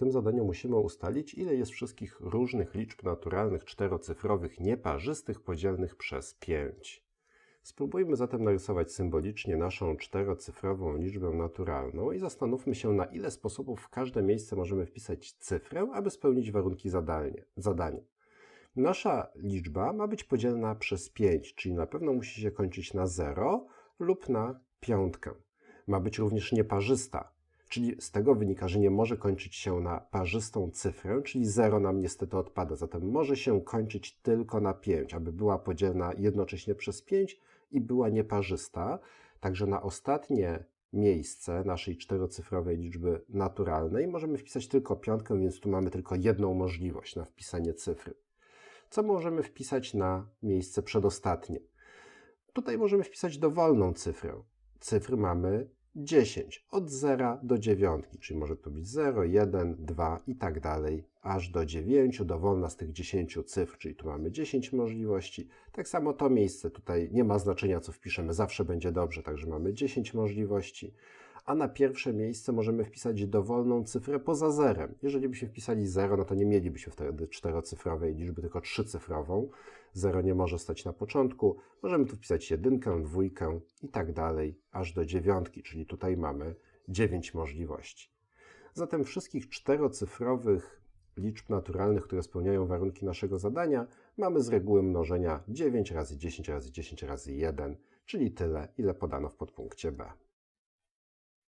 tym zadaniu musimy ustalić, ile jest wszystkich różnych liczb naturalnych czterocyfrowych nieparzystych podzielnych przez 5. Spróbujmy zatem narysować symbolicznie naszą czterocyfrową liczbę naturalną i zastanówmy się, na ile sposobów w każde miejsce możemy wpisać cyfrę, aby spełnić warunki zadanie, zadania. Nasza liczba ma być podzielna przez 5, czyli na pewno musi się kończyć na 0 lub na piątkę. Ma być również nieparzysta, czyli z tego wynika, że nie może kończyć się na parzystą cyfrę, czyli 0 nam niestety odpada, zatem może się kończyć tylko na 5, aby była podzielna jednocześnie przez 5 i była nieparzysta. Także na ostatnie miejsce naszej czterocyfrowej liczby naturalnej możemy wpisać tylko piątkę, więc tu mamy tylko jedną możliwość na wpisanie cyfry. Co możemy wpisać na miejsce przedostatnie? Tutaj możemy wpisać dowolną cyfrę. Cyfry mamy 10, od 0 do 9, czyli może to być 0, 1, 2 i tak dalej, aż do 9, dowolna z tych 10 cyfr, czyli tu mamy 10 możliwości. Tak samo to miejsce tutaj nie ma znaczenia, co wpiszemy, zawsze będzie dobrze, także mamy 10 możliwości. A na pierwsze miejsce możemy wpisać dowolną cyfrę poza zerem. Jeżeli byśmy wpisali 0, no to nie mielibyśmy wtedy czterocyfrowej liczby, tylko trzycyfrową. 0 nie może stać na początku. Możemy tu wpisać jedynkę, dwójkę i tak dalej, aż do dziewiątki, czyli tutaj mamy 9 możliwości. Zatem wszystkich czterocyfrowych liczb naturalnych, które spełniają warunki naszego zadania, mamy z reguły mnożenia 9 razy 10 razy 10 razy 1, czyli tyle, ile podano w podpunkcie B.